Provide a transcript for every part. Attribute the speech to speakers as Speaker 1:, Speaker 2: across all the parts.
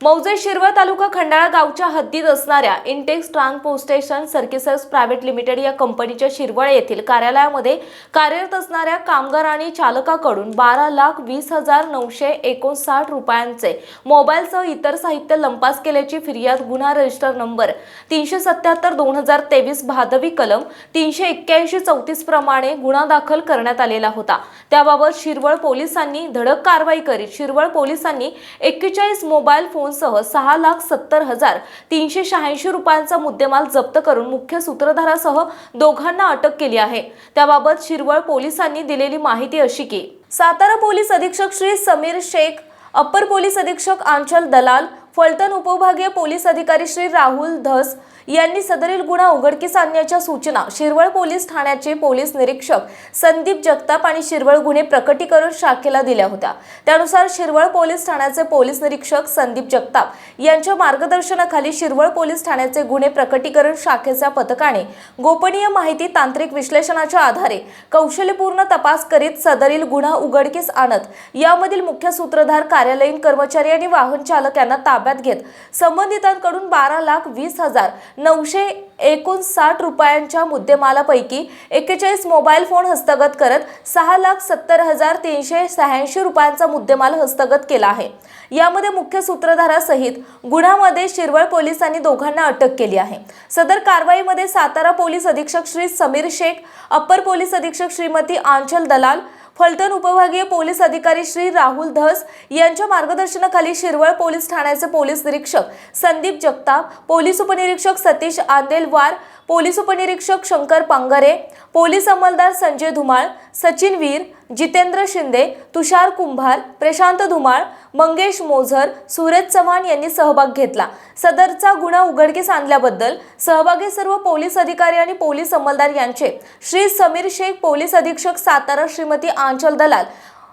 Speaker 1: मौजे शिरवळ तालुका खंडाळा गावच्या हद्दीत असणाऱ्या Intex transportation services private limited या कंपनीच्या शिरवळ येथील कार्यालयामध्ये कार्यरत असणाऱ्या कामगार आणि चालकाकडून बारा लाख वीस हजार नऊशे एकोणसाठ रुपयांचे मोबाईलसह इतर साहित्य लंपास केल्याची फिर्याद गुन्हा रजिस्टर नंबर तीनशे सत्याहत्तर दोन हजार तेवीस भादवी कलम तीनशे एक्क्याऐंशी चौतीस प्रमाणे गुन्हा दाखल करण्यात आलेला होता. त्याबाबत शिरवळ पोलिसांनी धडक कारवाई करीत शिरवळ पोलिसांनी एक्केचाळीस मोबाईल फोन फोनसह सहा लाख सत्तर हजार तीनशे शहाऐंशी रुपयांचा मुद्देमाल जप्त करून मुख्य सूत्रधारासह दोघांना अटक केली आहे. त्याबाबत शिरवळ पोलिसांनी दिलेली माहिती अशी की सातारा पोलीस अधीक्षक श्री समीर शेख अप्पर पोलीस अधीक्षक आंचल दलाल फलटण उपविभागीय पोलीस अधिकारी श्री राहुल धस यांनी सदरील गुन्हा उघडकीस आणण्याच्या सूचना शिरवळ पोलीस ठाण्याचे पोलीस निरीक्षक संदीप जगताप आणि शिरवळ गुन्हे प्रकटीकरण शाखेला दिल्या होत्या. त्यानुसार शिरवळ पोलीस ठाण्याचे पोलीस निरीक्षक संदीप जगताप यांच्या मार्गदर्शनाखाली शिरवळ पोलीस ठाण्याचे गुन्हे प्रकटीकरण शाखेच्या पथकाने गोपनीय माहिती तांत्रिक विश्लेषणाच्या आधारे कौशल्यपूर्ण तपास करीत सदरील गुन्हा उघडकीस आणत यामधील मुख्य सूत्रधार कार्यालयीन कर्मचारी आणि वाहन चालक यांना ताब्यात घेत. संबंधितांकडून बारा लाख वीस हजार नऊशे एकोणसाठ रुपयांच्या मुद्देमालापैकी एक्केचाळीस मोबाईल फोन हस्तगत करत सहा लाख सत्तर हजार तीनशे शहाऐंशी रुपयांचा मुद्देमाल हस्तगत केला आहे. यामध्ये मुख्य सूत्रधारासहित गुन्ह्यामध्ये शिरवळ पोलिसांनी दोघांना अटक केली आहे. सदर कारवाईमध्ये सातारा पोलीस अधीक्षक श्री समीर शेख अप्पर पोलीस अधीक्षक श्रीमती आंचल दलाल फलटण उपविभागीय पोलीस अधिकारी श्री राहुल धस यांच्या मार्गदर्शनाखाली शिरवळ पोलीस ठाण्याचे पोलीस निरीक्षक संदीप जगताप पोलीस उपनिरीक्षक सतीश आंदेलवार पोलीस उपनिरीक्षक शंकर पांगरे पोलीस अंमलदार संजय धुमाळ सचिन वीर जितेंद्र शिंदे तुषार कुंभार प्रशांत धुमाळ मंगेश मोझर सूरज चव्हाण यांनी सहभाग घेतला. सदरचा गुन्हा उघडकीस आणल्याबद्दल सहभागी सर्व पोलीस अधिकारी आणि पोलीस अंमलदार यांचे. श्री समीर शेख पोलीस अधीक्षक सातारा श्रीमती आंचल दलाल.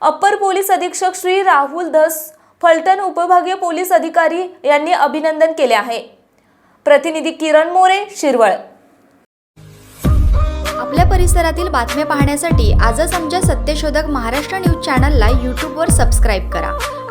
Speaker 1: अप्पर पोलीस अधीक्षक श्री राहुल धस फलटण उपभागीय पोलीस अधिकारी यांनी अभिनंदन केले आहे. प्रतिनिधी किरण मोरे शिरवळ.
Speaker 2: आपल्या परिसरातील बातम्या पाहण्यासाठी आजच आमच्या सत्यशोधक महाराष्ट्र न्यूज चॅनलला यूट्यूबवर सबस्क्राईब करा.